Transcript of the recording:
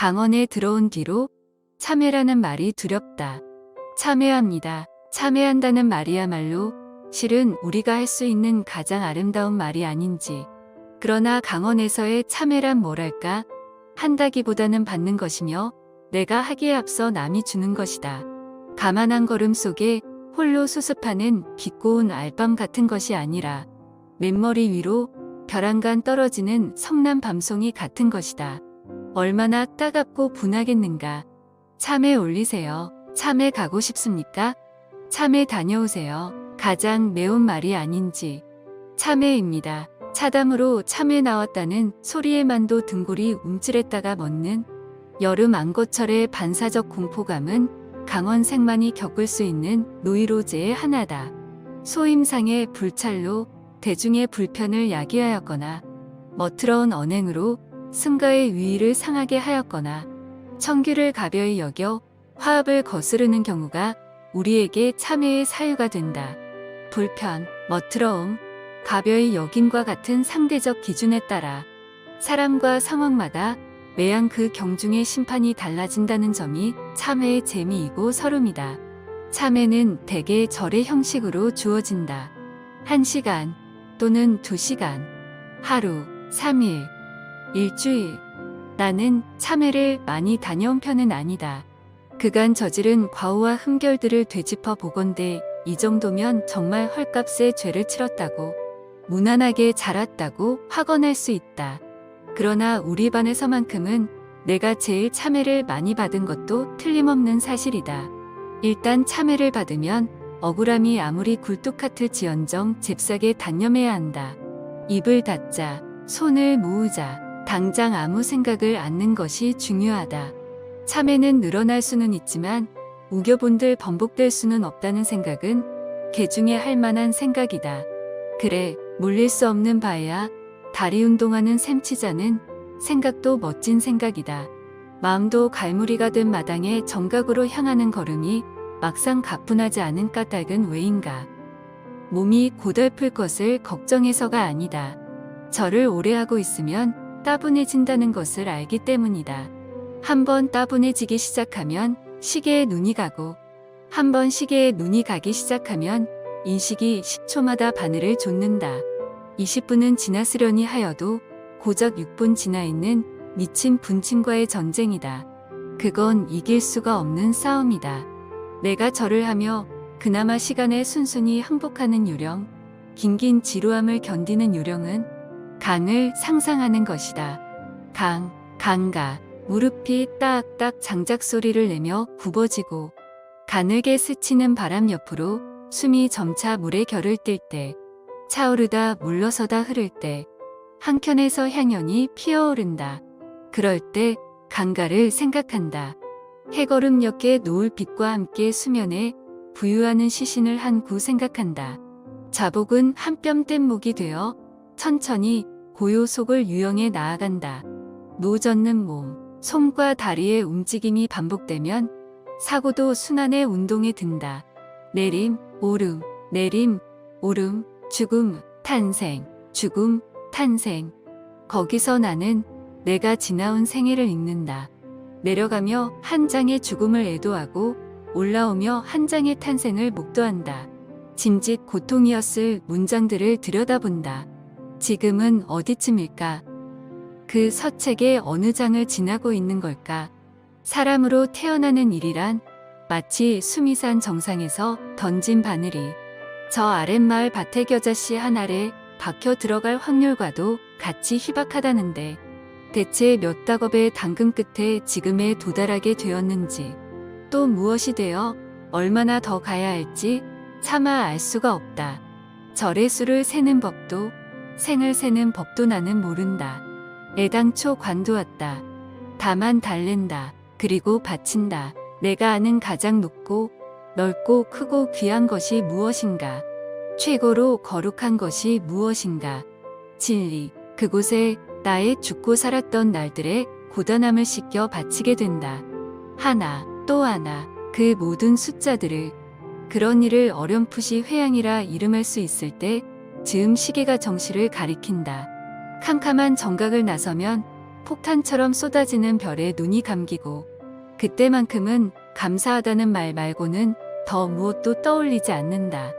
강원에 들어온 뒤로 참회라는 말이 두렵다. 참회합니다. 참회한다는 말이야말로 실은 우리가 할 수 있는 가장 아름다운 말이 아닌지. 그러나 강원에서의 참회란 뭐랄까? 한다기보다는 받는 것이며 내가 하기에 앞서 남이 주는 것이다. 가만한 걸음 속에 홀로 수습하는 깊고운 알밤 같은 것이 아니라 맨머리 위로 벼랑간 떨어지는 성난 밤송이 같은 것이다. 얼마나 따갑고 분하겠는가. 참에 올리세요. 참에 가고 싶습니까? 참에 다녀오세요. 가장 매운 말이 아닌지. 참회입니다. 차담으로 참회 나왔다는 소리에만도 등골이 움찔했다가 멎는 여름 안고철의 반사적 공포감은 강원 생만이 겪을 수 있는 노이로제의 하나다. 소임상의 불찰로 대중의 불편을 야기하였거나 멋트러운 언행으로 승가의 위위를 상하게 하였거나 청규를 가벼이 여겨 화합을 거스르는 경우가 우리에게 참회의 사유가 된다. 불편, 멋트러움, 가벼이 여김과 같은 상대적 기준에 따라 사람과 상황마다 매양 그 경중의 심판이 달라진다는 점이 참회의 재미이고 서름이다. 참회는 대개 절의 형식으로 주어진다. 한 시간 또는 두 시간, 하루, 삼일, 일주일. 나는 참회를 많이 다녀온 편은 아니다. 그간 저지른 과오와 흠결들을 되짚어 보건대 이 정도면 정말 헐값에 죄를 치렀다고 무난하게 자랐다고 확언할 수 있다. 그러나 우리 반에서만큼은 내가 제일 참회를 많이 받은 것도 틀림없는 사실이다. 일단 참회를 받으면 억울함이 아무리 굴뚝같을지언정 잽싸게 단념해야 한다. 입을 닫자, 손을 모으자, 당장 아무 생각을 않는 것이 중요하다. 참회는 늘어날 수는 있지만 우겨본들 번복될 수는 없다는 생각은 개중에 할 만한 생각이다. 그래, 물릴 수 없는 바야 다리 운동하는 샘치자는 생각도 멋진 생각이다. 마음도 갈무리가 된 마당에 정각으로 향하는 걸음이 막상 가뿐하지 않은 까닭은 왜인가. 몸이 고달플 것을 걱정해서가 아니다. 절을 오래 하고 있으면 따분해진다는 것을 알기 때문이다. 한번 따분해지기 시작하면 시계에 눈이 가고 한번 시계에 눈이 가기 시작하면 인식이 10초마다 바늘을 좇는다. 20분은 지났으려니 하여도 고작 6분 지나 있는 미친 분친과의 전쟁이다. 그건 이길 수가 없는 싸움이다. 내가 절을 하며 그나마 시간에 순순히 항복하는 요령, 긴긴 지루함을 견디는 요령은 강을 상상하는 것이다. 강, 강가, 무릎이 딱딱 장작 소리를 내며 굽어지고 가늘게 스치는 바람 옆으로 숨이 점차 물에 결을 띨 때, 차오르다 물러서다 흐를 때, 한켠에서 향연이 피어오른다. 그럴 때 강가를 생각한다. 해걸음 옆에 노을 빛과 함께 수면에 부유하는 시신을 한 구 생각한다. 자복은 한뼘뗀 목이 되어 천천히 고요 속을 유영해 나아간다. 노젓는 몸, 손과 다리의 움직임이 반복되면 사고도 순환의 운동에 든다. 내림, 오름, 내림, 오름, 죽음, 탄생, 죽음, 탄생. 거기서 나는 내가 지나온 생애를 읽는다. 내려가며 한 장의 죽음을 애도하고 올라오며 한 장의 탄생을 목도한다. 짐짓 고통이었을 문장들을 들여다본다. 지금은 어디쯤일까? 그 서책의 어느 장을 지나고 있는 걸까? 사람으로 태어나는 일이란 마치 수미산 정상에서 던진 바늘이 저 아랫마을 밭의겨자씨 한 알에 박혀 들어갈 확률과도 같이 희박하다는데 대체 몇 dak업의 당근 끝에 지금에 도달하게 되었는지 또 무엇이 되어 얼마나 더 가야 할지 차마 알 수가 없다. 절의 수를 세는 법도 생을 세는 법도 나는 모른다. 애당초 관두었다. 다만 달랜다. 그리고 바친다. 내가 아는 가장 높고 넓고 크고 귀한 것이 무엇인가? 최고로 거룩한 것이 무엇인가? 진리. 그곳에 나의 죽고 살았던 날들의 고단함을 씻겨 바치게 된다. 하나, 또 하나, 그 모든 숫자들을 그런 일을 어렴풋이 회양이라 이름할 수 있을 때 즈음 시계가 정시를 가리킨다. 캄캄한 정각을 나서면 폭탄처럼 쏟아지는 별에 눈이 감기고 그때만큼은 감사하다는 말 말고는 더 무엇도 떠올리지 않는다.